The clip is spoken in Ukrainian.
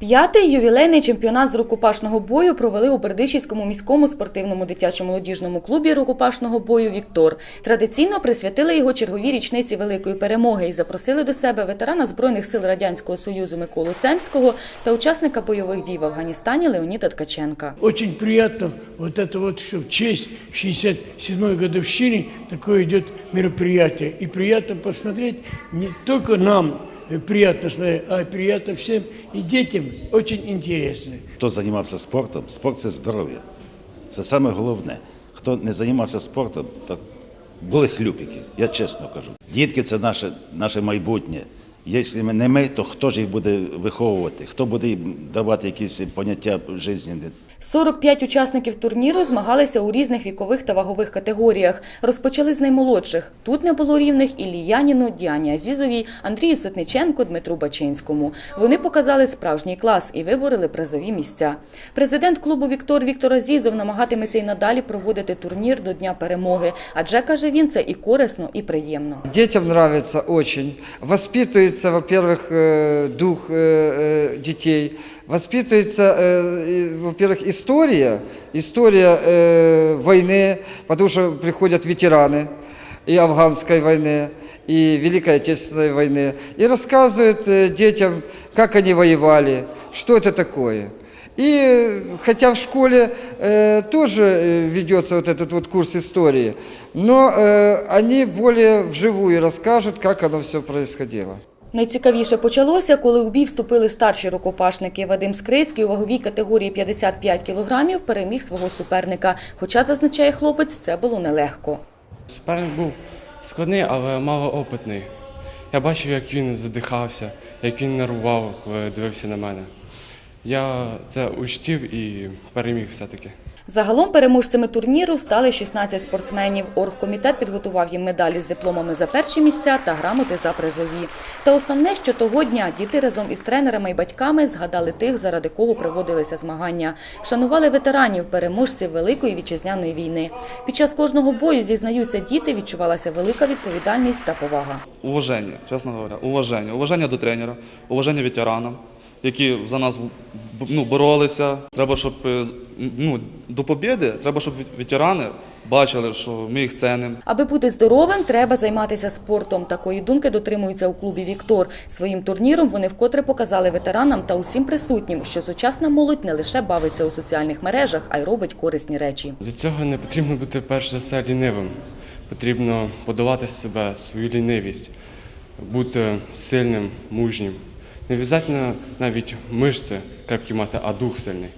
П'ятий ювілейний чемпіонат з рукопашного бою провели у Бердичівському міському спортивному дитячо-молодіжному клубі рукопашного бою Віктор. Традиційно присвятили його черговій річниці великої перемоги і запросили до себе ветерана збройних сил радянського союзу Миколу Цемського та учасника бойових дій в Афганістані Леоніда Ткаченка. Очень приятно вот это вот, что в честь 67-й годовщины такое идет мероприятие. И приятно посмотреть не только нам, э, приятно смотреть, а приятно всем и детям. Очень интересно. Хто займався спортом, спорт це здоров'я. Це саме головне. Хто не займався спортом, то були хлюпики, я чесно кажу. Дітки це наше, наше майбутнє. Якщо ми не ми, то хто ж їх буде виховувати? Хто буде їм давати якісь поняття життєві? 45 учасників турніру змагалися у різних вікових та вагових категоріях. Розпочали з наймолодших. Тут не було рівних Іллі Яніну, Діані Азізовій, Андрію Ситниченко, Дмитру Бачинському. Вони показали справжній клас і виборили призові місця. Президент клубу Віктор Віктор Азізов намагатиметься і надалі проводити турнір до Дня перемоги. Адже каже він, це і корисно, і приємно. Детям нравится очень. Воспитывается, во-первых, э, дух э, э, детей. Воспитывается, э, во-первых, история, история э, войны, потому что приходят ветераны и афганской войны, и Великой Отечественной войны, и рассказывают э, детям, как они воевали, что это такое. И хотя в школе э, тоже э, ведется вот этот вот курс истории, но э, они более вживую расскажут, как оно все происходило. Найцікавіше почалося, коли у бій вступили старші рукопашники. Вадим Скрицький у ваговій категорії 55 кілограмів переміг свого суперника. Хоча, зазначає хлопець, це було нелегко. Суперник був складний, але малоопитний. Я бачив, як він задихався, як він нервував, коли дивився на мене. Я це учтів і переміг все-таки. Загалом переможцями турніру стали 16 спортсменів. Оргкомітет підготував їм медалі з дипломами за перші місця та грамоти за призові. Та основне, що того дня діти разом із тренерами і батьками згадали тих, заради кого проводилися змагання. Вшанували ветеранів, переможців Великої вітчизняної війни. Під час кожного бою, зізнаються діти, відчувалася велика відповідальність та повага. Уважение, честно говоря, уважение. Уважение до тренера, уважение ветеранам, які за нас ну, боролися. Треба, щоб е, ну, до побіди, треба, щоб ветерани бачили, що ми їх цінимо. Аби бути здоровим, треба займатися спортом. Такої думки дотримуються у клубі Віктор. Своїм турніром вони вкотре показали ветеранам та усім присутнім, що сучасна молодь не лише бавиться у соціальних мережах, а й робить корисні речі. Для цього не потрібно бути перш за все лінивим. Потрібно подолати себе, свою лінивість, бути сильним, мужнім. Не обов'язково навіть мишці крепкі мати, а дух сильний.